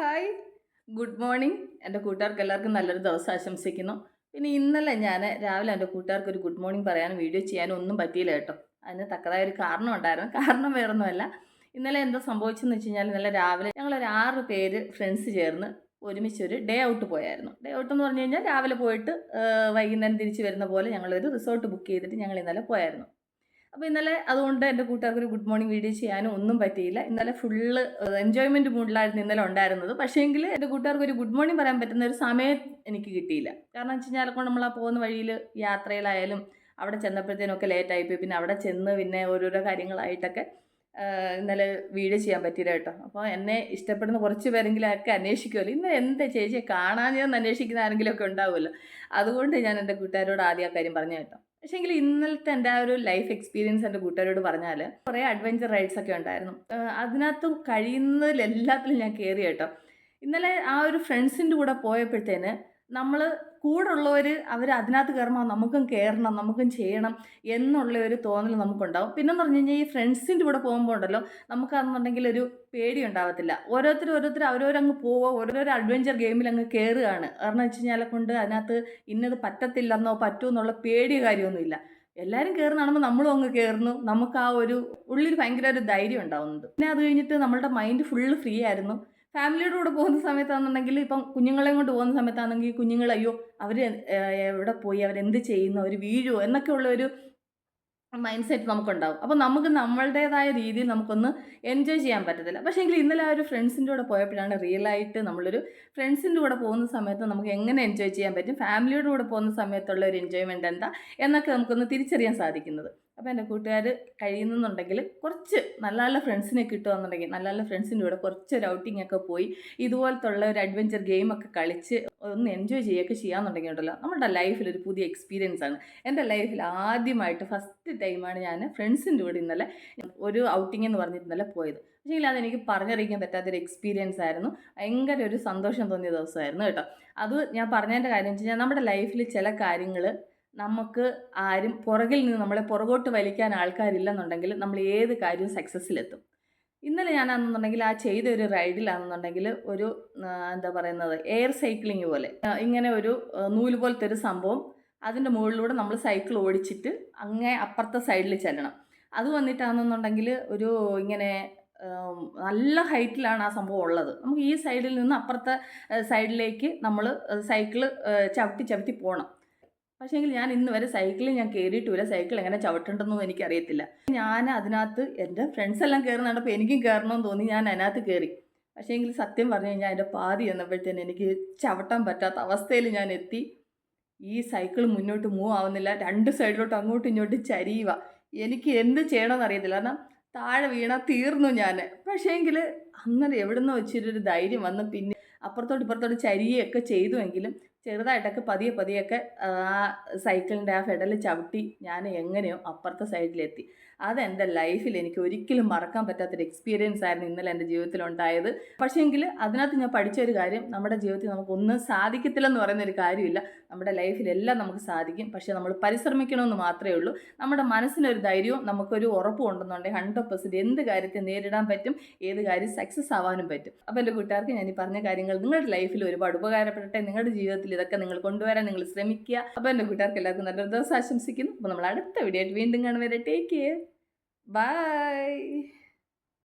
Hi. Good morning. എന്റെ കൂട്ടുകാർക്ക് എല്ലാവർക്കും നല്ലൊരു ദിവസം ആശംസിക്കുന്നു. പിന്നെ ഇന്നലെ ഞാൻ രാവിലെ എന്റെ കൂട്ടുകാർക്ക് ഒരു ഗുഡ് മോർണിംഗ് പറയാനും വീഡിയോ ചെയ്യാനും ഒന്നും പറ്റിയില്ല കേട്ടോ. അതിന് തക്കതായ ഒരു കാരണം ഉണ്ടായിരുന്നു. കാരണം വേറൊന്നുമല്ല. ഇന്നലെ എന്താ സംഭവിച്ചെന്ന് വെച്ച് കഴിഞ്ഞാൽ ഇന്നലെ രാവിലെ ഞങ്ങളൊരു ആറ് പേര് ഫ്രണ്ട്സ് ചേർന്ന് ഒരുമിച്ചൊരു ഡേ ഔട്ട് പോയായിരുന്നു. ഡേ ഔട്ട് എന്ന് പറഞ്ഞു കഴിഞ്ഞാൽ രാവിലെ പോയിട്ട് വൈകുന്നേരം തിരിച്ച് വരുന്ന പോലെ ഞങ്ങളൊരു റിസോർട്ട് ബുക്ക് ചെയ്തിട്ട് ഞങ്ങൾ ഇന്നലെ പോയായിരുന്നു. അപ്പോൾ ഇന്നലെ അതുകൊണ്ട് എന്റെ കൂട്ടുകാർക്ക് ഒരു ഗുഡ് മോർണിംഗ് വീഡിയോ ചെയ്യാനും ഒന്നും പറ്റിയില്ല. ഇന്നലെ ഫുള്ള് എൻജോയ്മെന്റ് മൂഡിലായിരുന്നു ഇന്നലെ ഉണ്ടായിരുന്നത്. പക്ഷേങ്കിൽ എന്റെ കൂട്ടുകാർക്ക് ഒരു ഗുഡ് മോർണിംഗ് പറയാൻ പറ്റുന്ന ഒരു സമയം എനിക്ക് കിട്ടിയില്ല. കാരണം വെച്ച് കഴിഞ്ഞാൽ ചിലപ്പോൾ നമ്മൾ ആ പോകുന്ന വഴിയിൽ യാത്രയിലായാലും അവിടെ ചെന്നപ്പോഴത്തേനൊക്കെ ലേറ്റ് ആയിപ്പോയി പിന്നെ അവിടെ ചെന്ന് പിന്നെ ഓരോരോ കാര്യങ്ങളായിട്ടൊക്കെ ഇന്നലെ വീഡിയോ ചെയ്യാൻ പറ്റിയില്ല കേട്ടോ. അപ്പോൾ എന്നെ ഇഷ്ടപ്പെടുന്ന കുറച്ച് പേരെങ്കിലും ഒക്കെ അന്വേഷിക്കുമല്ലോ ഇന്ന് എന്താ ചേച്ചിയെ കാണാൻ ഞാൻ അന്വേഷിക്കുന്ന ആരെങ്കിലും ഒക്കെ ഉണ്ടാവുമല്ലോ. അതുകൊണ്ട് ഞാൻ എന്റെ കൂട്ടുകാരോട് ആദ്യം ആ കാര്യം പറഞ്ഞു കേട്ടോ. പക്ഷേങ്കിൽ ഇന്നലത്തെ എന്റെ ആ ഒരു ലൈഫ് എക്സ്പീരിയൻസ് എന്റെ കൂട്ടുകാരോട് പറഞ്ഞാൽ കുറേ അഡ്വഞ്ചർ റൈഡ്സ് ഒക്കെ ഉണ്ടായിരുന്നു. അതിനകത്തും കഴിയുന്നതിലെല്ലാത്തിലും ഞാൻ കയറി കേട്ടോ. ഇന്നലെ ആ ഒരു ഫ്രണ്ട്സിന്റെ കൂടെ പോയപ്പോഴത്തേന് നമ്മൾ കൂടെ ഉള്ളവർ അവർ അതിനകത്ത് കയറുമ്പോൾ നമുക്കും കയറണം നമുക്കും ചെയ്യണം എന്നുള്ള ഒരു തോന്നൽ നമുക്കുണ്ടാവും. പിന്നെന്ന് പറഞ്ഞു കഴിഞ്ഞാൽ ഈ ഫ്രണ്ട്സിന്റെ കൂടെ പോകുമ്പോൾ ഉണ്ടല്ലോ നമുക്കാണെന്നുണ്ടെങ്കിൽ ഒരു പേടി ഉണ്ടാവത്തില്ല ഓരോരുത്തർ ഓരോരുത്തർ അവരോരങ്ങ് പോവുക ഓരോരോ അഡ്വഞ്ചർ ഗെയിമിൽ അങ്ങ് കയറുകയാണ് കാരണം വെച്ച് കഴിഞ്ഞാൽ കൊണ്ട് അതിനകത്ത് ഇന്നത് പറ്റത്തില്ലെന്നോ പറ്റുമെന്നുള്ള പേടി കാര്യമൊന്നുമില്ല എല്ലാവരും കയറുന്നാണെന്ന് നമ്മളും അങ്ങ് കയറുന്നു നമുക്ക് ആ ഒരു ഉള്ളിൽ ഭയങ്കര ഒരു ധൈര്യം ഉണ്ടാവുന്നത് പിന്നെ അത് കഴിഞ്ഞിട്ട് നമ്മളുടെ മൈൻഡ് ഫുള്ള് ഫ്രീ ആയിരുന്നു. ഫാമിലിയുടെ കൂടെ പോകുന്ന സമയത്താണെന്നുണ്ടെങ്കിൽ ഇപ്പം കുഞ്ഞുങ്ങളെയും കൊണ്ട് പോകുന്ന സമയത്താണെങ്കിൽ കുഞ്ഞുങ്ങൾ അയ്യോ അവർ എവിടെ പോയി? അവരെന്ത് ചെയ്യുന്നു? അവർ വീഴുമോ എന്നൊക്കെയുള്ള ഒരു മൈൻഡ് സെറ്റ് നമുക്കുണ്ടാവും. അപ്പോൾ നമുക്ക് നമ്മളുടേതായ രീതിയിൽ നമുക്കൊന്ന് എൻജോയ് ചെയ്യാൻ പറ്റത്തില്ല. പക്ഷേ എങ്കിൽ ഇന്നലെ ആ ഒരു ഫ്രണ്ട്സിന്റെ കൂടെ പോയപ്പോഴാണ് റിയലായിട്ട് നമ്മളൊരു ഫ്രണ്ട്സിന്റെ കൂടെ പോകുന്ന സമയത്ത് നമുക്ക് എങ്ങനെ എൻജോയ് ചെയ്യാൻ പറ്റും? ഫാമിലിയുടെ കൂടെ പോകുന്ന സമയത്തുള്ള ഒരു എൻജോയ്മെന്റ് എന്താ? എന്നൊക്കെ നമുക്കൊന്ന് തിരിച്ചറിയാൻ സാധിക്കുന്നത്. അപ്പോൾ എന്റെ കൂട്ടുകാർ കഴിയുന്നുണ്ടെങ്കിൽ കുറച്ച് നല്ല നല്ല ഫ്രണ്ട്സിനെ കിട്ടുകയെന്നുണ്ടെങ്കിൽ നല്ല നല്ല ഫ്രണ്ട്സിന്റെ കൂടെ കുറച്ച് ഔട്ടിംഗ് ഒക്കെ പോയി ഇതുപോലത്തുള്ള ഒരു അഡ്വഞ്ചർ ഗെയിമൊക്കെ കളിച്ച് ഒന്ന് എൻജോയ് ചെയ്യുകയൊക്കെ ചെയ്യാമെന്നുണ്ടെങ്കിൽ ഉണ്ടല്ലോ. നമ്മുടെ ലൈഫിൽ ഒരു പുതിയ എക്സ്പീരിയൻസ് ആണ്. എന്റെ ലൈഫിൽ ആദ്യമായിട്ട് ഫസ്റ്റ് ടൈമാണ് ഞാൻ ഫ്രണ്ട്സിന്റെ കൂടെ ഇന്നലെ ഒരു ഔട്ടിംഗ് എന്ന് പറഞ്ഞിട്ട് ഇന്നലെ പോയത്. പക്ഷേ അതെനിക്ക് പറഞ്ഞറിയിക്കാൻ പറ്റാത്തൊരു എക്സ്പീരിയൻസ് ആയിരുന്നു. ഭയങ്കര ഒരു സന്തോഷം തോന്നിയ ദിവസമായിരുന്നു കേട്ടോ. അത് ഞാൻ പറഞ്ഞതിന്റെ കാര്യം വെച്ച് കഴിഞ്ഞാൽ നമ്മുടെ ലൈഫിൽ ചില കാര്യങ്ങൾ നമുക്ക് ആരും പുറകിൽ നിന്ന് നമ്മളെ പുറകോട്ട് വലിക്കാൻ ആൾക്കാരില്ലെന്നുണ്ടെങ്കിൽ നമ്മൾ ഏത് കാര്യവും സക്സസ്സിലെത്തും ഇന്നലെ ഞാനാണെന്നുണ്ടെങ്കിൽ ആ ചെയ്ത ഒരു റൈഡിലാണെന്നുണ്ടെങ്കിൽ ഒരു എന്താ പറയുന്നത് എയർ സൈക്ലിംഗ് പോലെ. ഇങ്ങനെ ഒരു നൂൽ പോലത്തെ ഒരു സംഭവം അതിന്റെ മുകളിലൂടെ നമ്മൾ സൈക്കിൾ ഓടിച്ചിട്ട് അങ്ങേ അപ്പുറത്തെ സൈഡിൽ ചെല്ലണം. അത് വന്നിട്ടാണെന്നുണ്ടെങ്കിൽ ഒരു ഇങ്ങനെ നല്ല ഹൈറ്റിലാണ് ആ സംഭവം ഉള്ളത്. നമുക്ക് ഈ സൈഡിൽ നിന്ന് അപ്പുറത്തെ സൈഡിലേക്ക് നമ്മൾ സൈക്കിൾ ചവിട്ടി ചവിട്ടി പോകണം പക്ഷേങ്കിൽ ഞാൻ ഇന്ന് വരെ സൈക്കിളിൽ ഞാൻ കയറിയിട്ടില്ല സൈക്കിൾ എങ്ങനെ ചവിട്ടണ്ടെന്നും എനിക്കറിയത്തില്ല. ഞാൻ അതിനകത്ത് എന്റെ ഫ്രണ്ട്സ് എല്ലാം കയറുന്ന കണ്ടപ്പോൾ എനിക്കും കയറണമെന്ന് തോന്നി ഞാൻ അതിനകത്ത് കയറി പക്ഷേങ്കിൽ സത്യം പറഞ്ഞു കഴിഞ്ഞാൽ എന്റെ പാതി എന്നപ്പോഴത്തേന് എനിക്ക് ചവിട്ടാൻ പറ്റാത്ത അവസ്ഥയിൽ ഞാൻ എത്തി. ഈ സൈക്കിൾ മുന്നോട്ട് മൂവ് ആവുന്നില്ല. രണ്ട് സൈഡിലോട്ട് അങ്ങോട്ടും ഇങ്ങോട്ടും ചരിയുക. എനിക്ക് എന്ത് ചെയ്യണമെന്ന് അറിയത്തില്ല. കാരണം താഴെ വീണ തീർന്നു ഞാൻ. പക്ഷേങ്കിൽ അന്നേരം നിന്ന് വെച്ചിട്ടൊരു ധൈര്യം വന്ന് പിന്നെ അപ്പുറത്തോട്ട് ഇപ്പുറത്തോട്ട് ചരിയൊക്കെ ചെയ്തുവെങ്കിലും ചെറുതായിട്ടൊക്കെ പതിയെ പതിയൊക്കെ ആ സൈക്കിളിന്റെ ആ ഫെഡൽ ചവിട്ടി ഞാൻ എങ്ങനെയോ അപ്പുറത്തെ സൈഡിലെത്തി. അതെന്റെ ലൈഫിൽ എനിക്ക് ഒരിക്കലും മറക്കാൻ പറ്റാത്തൊരു എക്സ്പീരിയൻസ് ആയിരുന്നു ഇന്നലെ എന്റെ ജീവിതത്തിൽ ഉണ്ടായത് പക്ഷേങ്കിൽ അതിനകത്ത് ഞാൻ പഠിച്ച ഒരു കാര്യം നമ്മുടെ ജീവിതത്തിൽ നമുക്കൊന്നും സാധിക്കത്തില്ലെന്ന് പറയുന്നൊരു കാര്യമില്ല. നമ്മുടെ ലൈഫിലെല്ലാം നമുക്ക് സാധിക്കും. പക്ഷേ നമ്മൾ പരിശ്രമിക്കണമെന്ന് മാത്രമേ ഉള്ളൂ. നമ്മുടെ മനസ്സിനൊരു ധൈര്യവും നമുക്കൊരു ഉറപ്പും ഉണ്ടെന്നുണ്ടെങ്കിൽ ഹൺഡ്രഡ് പെർസെന്റ് എന്ത് കാര്യത്തെ നേരിടാൻ പറ്റും ഏത് കാര്യം സക്സസ് ആവാനും പറ്റും. അപ്പോൾ എന്റെ കൂട്ടുകാർക്ക് ഞാൻ ഈ പറഞ്ഞ കാര്യങ്ങൾ നിങ്ങളുടെ ലൈഫിൽ ഒരുപാട് ഉപകാരപ്പെടട്ടെ. നിങ്ങളുടെ ഇതൊക്കെ നിങ്ങൾ കൊണ്ടുവരാൻ നിങ്ങൾ ശ്രമിക്കുക. അപ്പോൾ എന്റെ കൂട്ടുകാർക്ക് എല്ലാവർക്കും നല്ലൊരു ദിവസം ആശംസിക്കുന്നു. അപ്പോൾ നമ്മൾ അടുത്ത വീഡിയോ ആയിട്ട് വീണ്ടും കാണുവരെ ടേക്ക് കെയർ ബൈ